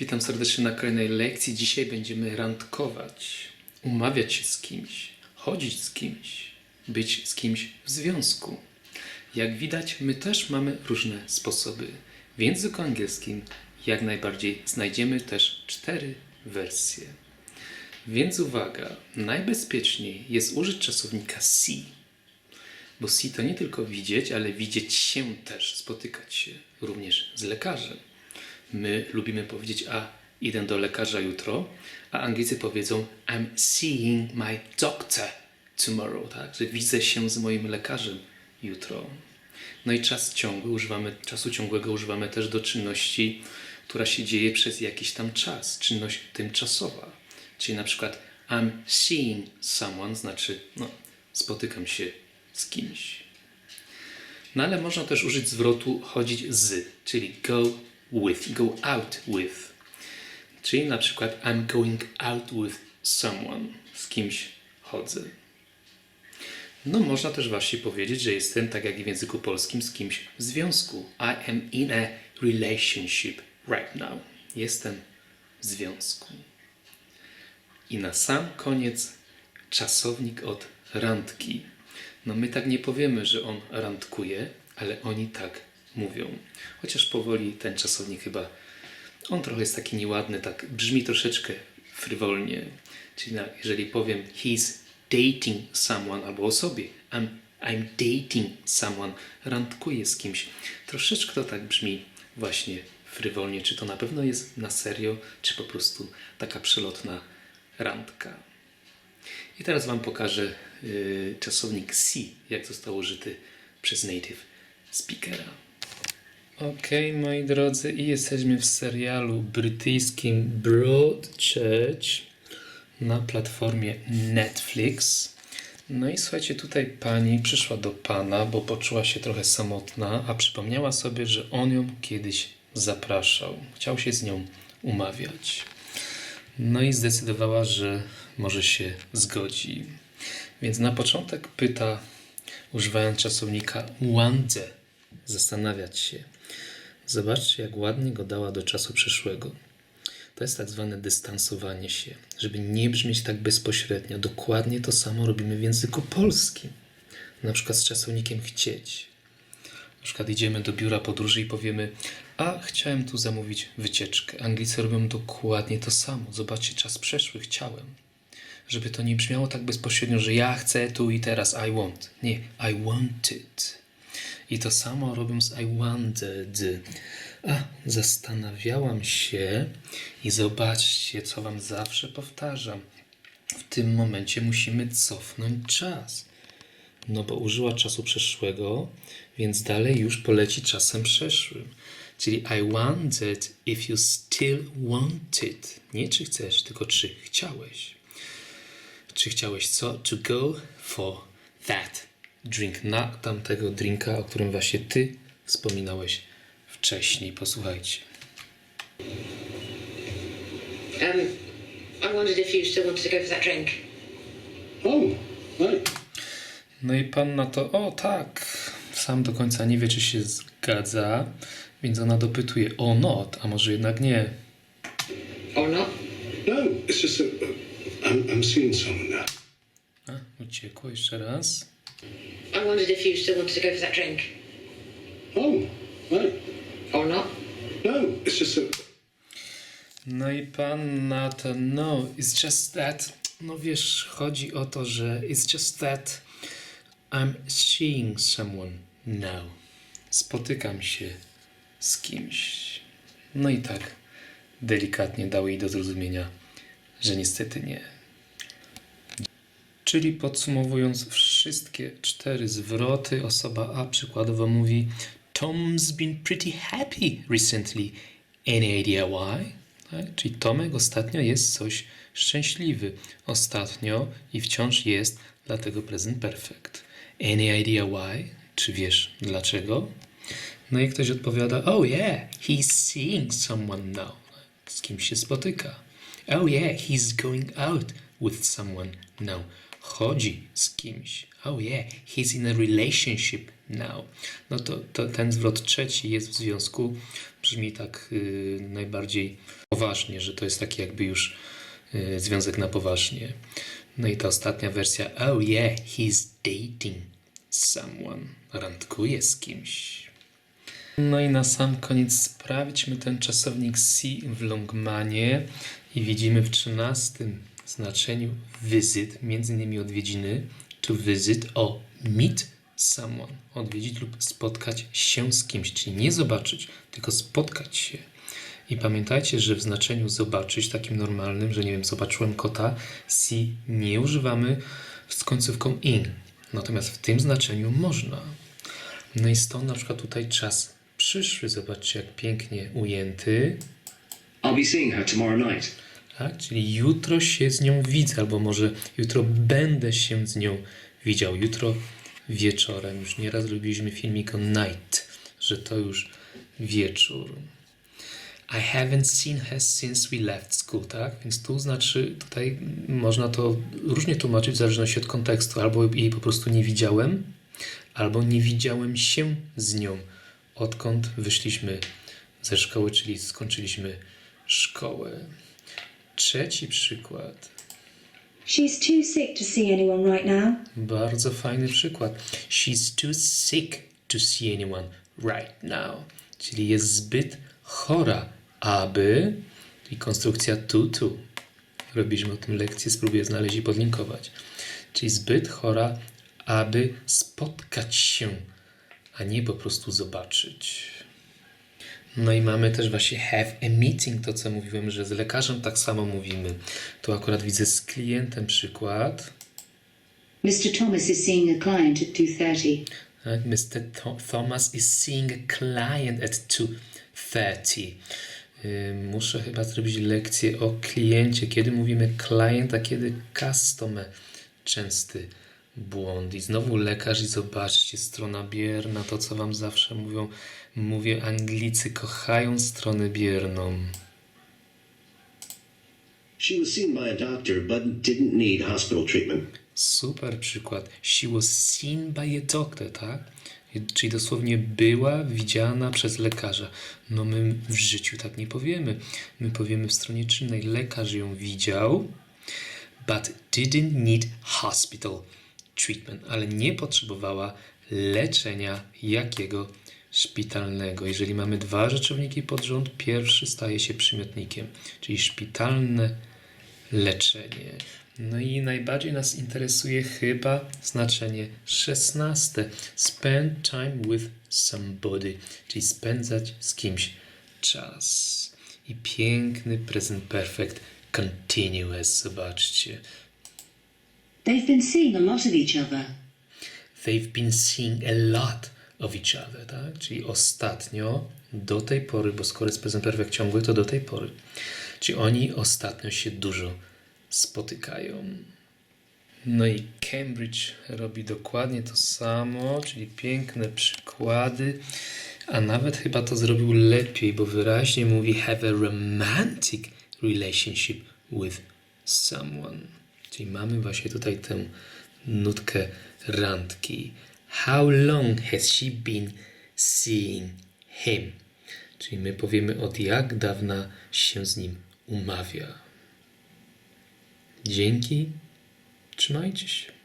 Witam serdecznie na kolejnej lekcji. Dzisiaj będziemy randkować, umawiać się z kimś, chodzić z kimś, być z kimś w związku. Jak widać, my też mamy różne sposoby. W języku angielskim jak najbardziej znajdziemy też cztery wersje. Więc uwaga, najbezpieczniej jest użyć czasownika see. Bo see to nie tylko widzieć, ale widzieć się też, spotykać się również z lekarzem. My lubimy powiedzieć, a idę do lekarza jutro, a Anglicy powiedzą I'm seeing my doctor tomorrow, tak? Że widzę się z moim lekarzem jutro. No i czas ciągły używamy, czasu ciągłego używamy też do czynności, która się dzieje przez jakiś tam czas, czynność tymczasowa. Czyli na przykład I'm seeing someone znaczy no, spotykam się z kimś. No ale można też użyć zwrotu chodzić z, czyli go with, go out with. Czyli na przykład I'm going out with someone, z kimś chodzę. No można też właśnie powiedzieć, że jestem, tak jak i w języku polskim, z kimś w związku. I am in a relationship right now. Jestem w związku. I na sam koniec czasownik od randki. No my tak nie powiemy, że on randkuje, ale oni tak mówią. Chociaż powoli ten czasownik chyba, on trochę jest taki nieładny, tak brzmi troszeczkę frywolnie. Czyli na, jeżeli powiem he's dating someone albo o sobie, I'm, I'm dating someone, randkuję z kimś. Troszeczkę to tak brzmi właśnie frywolnie. Czy to na pewno jest na serio, czy po prostu taka przelotna randka. I teraz Wam pokażę y, czasownik see, jak został użyty przez native speakera. Okej, moi drodzy, i jesteśmy w serialu brytyjskim Broadchurch na platformie Netflix. No i słuchajcie, tutaj pani przyszła do pana, bo poczuła się trochę samotna, a przypomniała sobie, że on ją kiedyś zapraszał. Chciał się z nią umawiać. No i zdecydowała, że może się zgodzi. Więc na początek pyta, używając czasownika wonder, zastanawiać się. Zobaczcie, jak ładnie go dała do czasu przyszłego. To jest tak zwane dystansowanie się, żeby nie brzmieć tak bezpośrednio. Dokładnie to samo robimy w języku polskim. Na przykład z czasownikiem chcieć. Na przykład idziemy do biura podróży i powiemy, a chciałem tu zamówić wycieczkę. Anglicy robią dokładnie to samo. Zobaczcie, czas przeszły, chciałem. Żeby to nie brzmiało tak bezpośrednio, że ja chcę tu i teraz, I want. Nie, I wanted. I to samo robią z I wanted. A, zastanawiałam się i zobaczcie, co wam zawsze powtarzam. W tym momencie musimy cofnąć czas. No bo użyła czasu przeszłego, więc dalej już poleci czasem przeszłym. Czyli I wondered if you still wanted. Nie czy chcesz, tylko czy chciałeś. Czy chciałeś co? To go for that drink. Na tamtego drinka, o którym właśnie ty wspominałeś wcześniej. Posłuchajcie. Um, I wondered if you still wanted to go for that drink. Oh, right. No i pan na to, o tak, sam do końca nie wie, czy się zgadza, więc ona dopytuje, o not, a może jednak nie. Or not? No, it's just that uh, I'm, I'm seeing someone now. A, uciekło jeszcze raz. I wondered if you still wanted to go for that drink. Oh, right. Or not? No, it's just that No i pan na to, no, it's just that, no wiesz, chodzi o to, że it's just that I'm seeing someone now. Spotykam się z kimś. No i tak delikatnie dał jej do zrozumienia, że niestety nie. Czyli podsumowując wszystkie cztery zwroty, osoba A przykładowo mówi Tom's been pretty happy recently. Any idea why? Tak? Czyli Tomek ostatnio jest coś szczęśliwy. Ostatnio i wciąż jest, dlatego present perfect. Any idea why? Czy wiesz dlaczego? No i ktoś odpowiada, oh yeah, he's seeing someone now. Z kim się spotyka. Oh yeah, he's going out with someone now. Chodzi z kimś. Oh yeah, he's in a relationship now. No to, to ten zwrot trzeci jest w związku, brzmi tak yy, najbardziej poważnie, że to jest taki jakby już y, związek na poważnie. No i ta ostatnia wersja, oh yeah, he's dating someone, randkuje z kimś. No i na sam koniec sprawdźmy ten czasownik see w Longmanie i widzimy w trzynastym znaczeniu visit, między innymi odwiedziny, to visit o meet someone, odwiedzić lub spotkać się z kimś, czyli nie zobaczyć, tylko spotkać się. I pamiętajcie, że w znaczeniu zobaczyć, takim normalnym, że nie wiem, zobaczyłem kota, see nie używamy z końcówką in. Natomiast w tym znaczeniu można. No i stąd na przykład tutaj czas przyszły, zobaczcie jak pięknie ujęty, I'll be seeing her tomorrow night. Tak? Czyli jutro się z nią widzę, albo może jutro będę się z nią widział, jutro wieczorem. Już nieraz robiliśmy filmik o night, że to już wieczór. I haven't seen her since we left school, tak? Więc tu znaczy, tutaj można to różnie tłumaczyć w zależności od kontekstu. Albo jej po prostu nie widziałem, albo nie widziałem się z nią, odkąd wyszliśmy ze szkoły, czyli skończyliśmy szkołę. Trzeci przykład. She's too sick to see anyone right now. Bardzo fajny przykład. She's too sick to see anyone right now. Czyli jest zbyt chora, aby. I konstrukcja to to. Robiliśmy o tym lekcję, spróbuję znaleźć i podlinkować. Czyli zbyt chora, aby spotkać się, a nie po prostu zobaczyć. No i mamy też właśnie have a meeting, to co mówiłem, że z lekarzem tak samo mówimy. Tu akurat widzę z klientem przykład. Mr. Thomas is seeing a client at 2.30. Tak, Mr. Tho- Thomas is seeing a client at 2.30. Yy, Muszę chyba zrobić lekcję o kliencie. Kiedy mówimy client, a kiedy customer. Częsty błąd. I znowu lekarz i zobaczcie, strona bierna, to co wam zawsze mówią. Mówię, Anglicy kochają stronę bierną. She was seen by a doctor but didn't need hospital treatment. Super przykład. She was seen by a doctor, tak? Czyli dosłownie była widziana przez lekarza. No my w życiu tak nie powiemy. My powiemy w stronie czynnej lekarz ją widział, but didn't need hospital treatment, ale nie potrzebowała leczenia jakiego szpitalnego. Jeżeli mamy dwa rzeczowniki pod rząd, pierwszy staje się przymiotnikiem, czyli szpitalne leczenie. No i najbardziej nas interesuje chyba znaczenie szesnaste. Spend time with somebody, czyli spędzać z kimś czas. I piękny present perfect continuous, zobaczcie. They've been seeing a lot of each other. They've been seeing a lot of each other, tak? Czyli ostatnio, do tej pory, bo skoro jest present perfect ciągły, to do tej pory. Czyli oni ostatnio się dużo spotykają. No i Cambridge robi dokładnie to samo, czyli piękne przykłady, a nawet chyba to zrobił lepiej, bo wyraźnie mówi have a romantic relationship with someone. Czyli mamy właśnie tutaj tę nutkę randki. How long has she been seeing him? Czyli my powiemy od jak dawna się z nim umawia. Dzięki. Trzymajcie się.